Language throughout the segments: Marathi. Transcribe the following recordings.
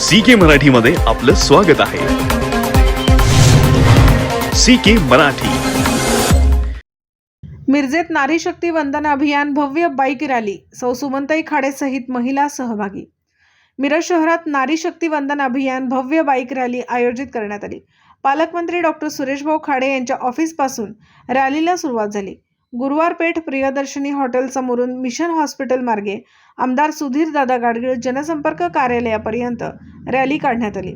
सी के मराठी मध्ये आपलं स्वागत आहे. C K Marathi. मिरजेत नारी शक्ती वंदन अभियान भव्य बाईक रॅली सौ खाडे खाडेसहित महिला सहभागी. मिरज शहरात नारी शक्ती वंदन अभियान भव्य बाईक रॅली आयोजित करण्यात आली. पालकमंत्री डॉक्टर सुरेशभाऊ खाडे यांच्या ऑफिसपासून रॅलीला सुरुवात झाली. गुरुवार पेठ प्रियदर्शनी हॉटेल समोरून मिशन हॉस्पिटल मार्गे आमदार सुधीर दादा गाडगीळ जनसंपर्क कार्यालयापर्यंत रॅली काढण्यात आली.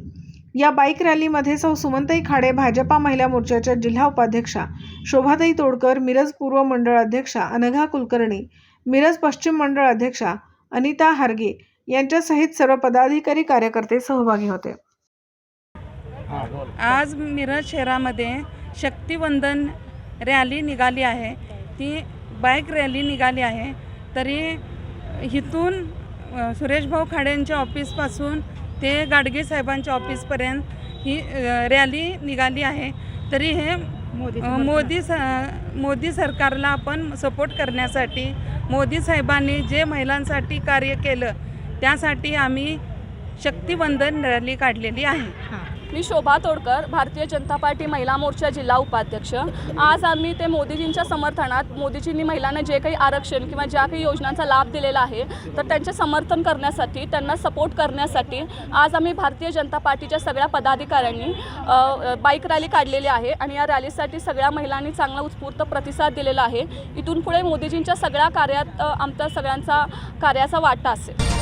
या बाईक रॅलीमध्ये सौ सुमंतई खाडे भाजपा महिला मोर्चाच्या जिल्हा उपाध्यक्षा शोभाताई तोडकर मिरज पूर्व मंडळ अध्यक्षा अनघा कुलकर्णी मिरज पश्चिम मंडळ अध्यक्षा अनिता हार्गे यांच्यासहित सर्व पदाधिकारी कार्यकर्ते सहभागी होते. आज मिरज शहरामध्ये शक्तिवंदन रॅली निघाली आहे. ती बाईक रॅली निघाली आहे. तरी इथून सुरेशभाऊ खाडेंच्या ऑफिसपासून ते गाडगे साहेबांच्या ऑफिसपर्यंत ही रॅली निघाली आहे. तरी हे अ, मोदी स मोदी सरकारला आपण सपोर्ट करण्यासाठी मोदी साहेबांनी जे महिलांसाठी कार्य केलं त्यासाठी आम्ही शक्तिवंदन रॅली काढलेली आहे. मी शोभा तोडकर भारतीय जनता पार्टी महिला मोर्चा जिल्हा उपाध्यक्ष. आज आम्ही ते मोदीजींच्या समर्थनात मोदीजींनी महिलांना जे काही आरक्षण किंवा ज्या काही योजनांचा लाभ दिलेला आहे तर त्यांचे समर्थन करण्यासाठी त्यांना सपोर्ट करण्यासाठी आज आम्ही भारतीय जनता पार्टीच्या सगळ्या पदाधिकाऱ्यांनी बाईक रॅली काढलेली आहे आणि या रॅलीसाठी सगळ्या महिलांनी चांगला उत्स्फूर्त प्रतिसाद दिलेला आहे. इथून पुढे मोदीजींच्या सगळ्या कार्यात आमच्या आमचा सगळ्यांचा कार्याचा वाटा असेल.